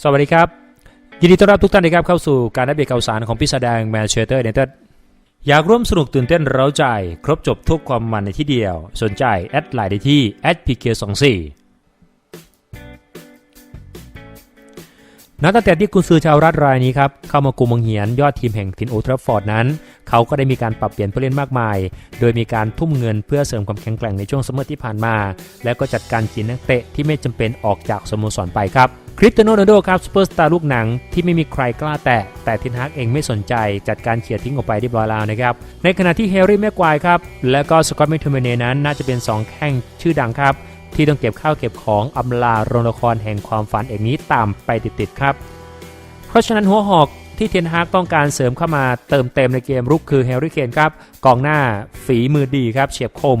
สวัสดีครับ ยินดีต้อนรับทุกท่านนะครับเข้าสู่การอัปเดตข่าวสารของพิสดารแมนเชสเตอร์เนเต็ดอยากร่วมสนุกตื่นเต้นเร้าใจ ครบจบทุกความมันในที่เดียว สนใจ แอดไลน์ได้ที่ @pk24 นับตั้งแต่ที่กุนซือชาวรัฐรายนี้ครับ เข้ามากุมมังเหียนยอดทีมแห่งทินโอทราฟอร์ดนั้น เขาก็ได้มีการปรับเปลี่ยนผู้เล่นมากมาย โดยมีการทุ่มเงินเพื่อเสริมความแข็งแกร่งในช่วงสมมติที่ผ่านมา และก็จัดการจีนนักเตะที่ไม่จำเป็นออกจากสโมสรไปครับ คริสเตียโนโรนัลโดครับซูเปอร์สตาร์ลูกหนังที่ไม่มีใครกล้าแตะ แต่ทินฮากเองไม่สนใจจัดการเขี่ยทิ้งออกไปเรียบร้อยแล้วนะครับ ในขณะที่แฮร์รี่แม็กควายครับ และก็สกอตต์แมคโทมิเนนั้นน่าจะเป็น 2 แข้งชื่อดังครับ ที่ต้องเก็บข้าวเก็บของอำลาโรงละครแห่งความฝันเอกนี้ตามไปติดๆครับ เพราะฉะนั้นหัวหอกที่เทนฮากต้องการเสริมเข้ามาเติมเต็มในเกมรุกคือแฮร์รี่เคนครับกองหน้าฝีมือดีครับเฉียบคม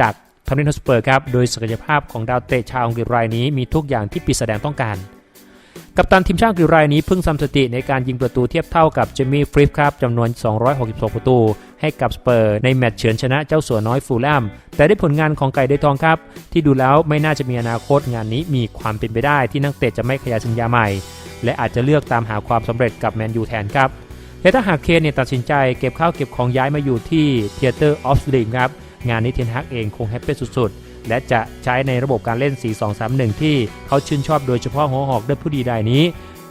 จากทอมนินสเปอร์ครับโดยศักยภาพของดาวเตะชาวอังกฤษรายนี้มีทุกอย่างที่ปีแสดงต้องการ กัปตันทีมชาติอังกฤษรายนี้เพิ่งทำสถิติในการยิงประตูเทียบเท่ากับเจมี่ฟริปครับจำนวน 262ประตู ให้กับสเปอร์ในแมตช์เฉือนชนะเจ้าสัวน้อยฟูลแลมแต่ได้ผลงานของไก่ได้ทองครับ ที่ดูแล้วไม่น่าจะมีอนาคตงานนี้มีความเป็นไปได้ที่นักเตะจะไม่ขยายสัญญาใหม่ และอาจจะเลือกตามหาความสำเร็จกับแมนยูแทนครับแต่ถ้าหากเคนเนี่ยตัดสินใจเก็บข้าวเก็บของย้ายมาอยู่ที่เทเตอร์ออฟสลิงครับ งานนี้เทนฮักเองคงแฮปปี้สุดๆ และจะใช้ในระบบการเล่น 4-2-3-1 ที่เขาชื่นชอบโดยเฉพาะหัวหอกเด้ผู้ดีรายนี้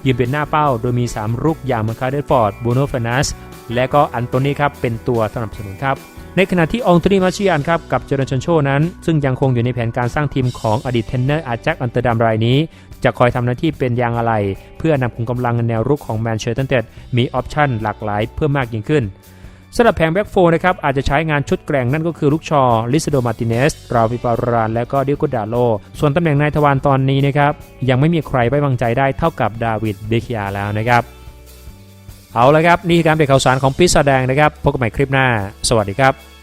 ยืนเป็นหน้าเป้าโดยมี 3 รุกอย่างมาคาเดฟอร์ดบูโนเฟนัสและก็อันโตนีครับเป็นตัวสนับสนุนครับในขณะที่องโตนีมาชิอันครับกับเจอร์ชันโชนั้น ซึ่งยังคงอยู่ในแผนการสร้างทีมของอดีตเทรนเนอร์อาจ็คอันเตอร์ดัมรายนี้ จะคอยทำหน้าที่เป็นยางอะไร เพื่อนำขุมกำลังแนวรุกของแมนเชสเตอร์เต็ดมีออปชั่นหลากหลายเพิ่มมากยิ่งขึ้น สำหรับแผงแบ็กโฟนะครับอาจจะใช้งานชุดแกร่งนั่นก็คือลูกชอ ลิซโดมาติเนส ราวิปาราน และก็ดิโกดาโล ส่วนตำแหน่งนายทวารตอนนี้นะครับยังไม่มีใครไว้วางใจได้เท่ากับดาวิดเบคิอาแล้วนะครับ เอาละครับ นี่คือการเบรกข่าวสารของพิซซ่าแดงนะครับพบกันใหม่คลิปหน้า สวัสดีครับ